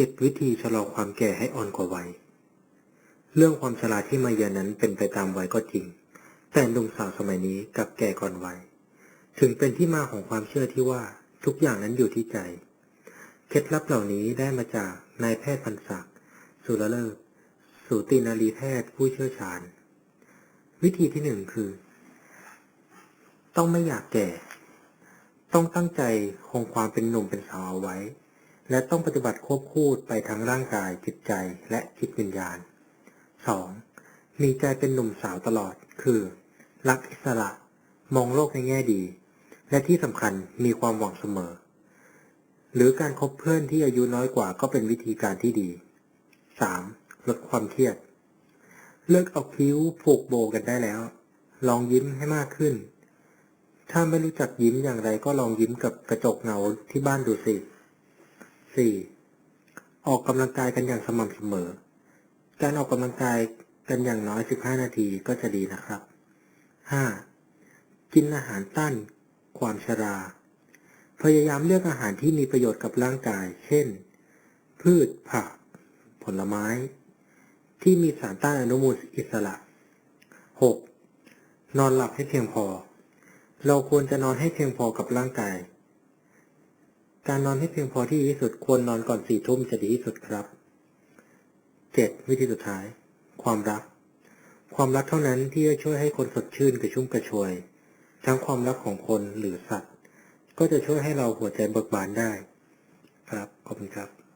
เจ็ดวิธีชะลอความแก่ให้อ่อนกว่าวัย เรื่องความชราที่มาเยือนนั้นเป็นไปตามวัยก็จริง แต่หนุ่มสาวสมัยนี้กลับแก่ก่อนวัย ถึงเป็นที่มาของความเชื่อที่ว่าทุกอย่างนั้นอยู่ที่ใจ เคล็ดลับเหล่านี้ได้มาจากนายแพทย์พันศักดิ์สุรเลิศสูตินารีแพทย์ผู้เชี่ยวชาญ วิธีที่หนึ่งคือ ต้องไม่อยากแก่ ต้องตั้งใจคงความเป็นหนุ่มเป็นสาวเอาไว้ และต้องปฏิบัติควบคู่ไปทั้งร่างกายจิตใจและจิตวิญญาณ 2. มีใจเป็นหนุ่มสาวตลอด คือ รักอิสระ มองโลกในแง่ดี และที่สำคัญมีความหวังเสมอ หรือการคบเพื่อนที่อายุน้อยกว่าก็เป็นวิธีการที่ดี 3. ลดความเครียด เลิกเอาคิ้วผูกโบกันได้แล้ว ลองยิ้มให้มากขึ้น ถ้าไม่รู้จักยิ้มอย่างไรก็ลองยิ้มกับกระจกเงาที่บ้านดูสิ 4. ออกกำลังกายกันอย่างสม่ำเสมอ การออกกำลังกายกันอย่างน้อย 15 นาทีก็จะดีนะครับ 5. กินอาหารต้านความชรา พยายามเลือกอาหารที่มีประโยชน์กับร่างกาย เช่น พืชผัก ผลไม้ ที่มีสารต้านอนุมูลอิสระ 6. นอนหลับให้เพียงพอ เราควรจะนอนให้เพียงพอกับร่างกาย การนอนให้เพียงพอที่ดีที่สุดควรนอนก่อนสี่ทุ่มจะดีที่สุดครับ 7. วิธีสุดท้าย ความรัก ความรักเท่านั้นที่จะช่วยให้คนสดชื่นกระชุ่มกระชวย ทั้งความรักของคนหรือสัตว์ ก็จะช่วยให้เราหัวใจเบิกบานได้ ครับ ขอบคุณครับ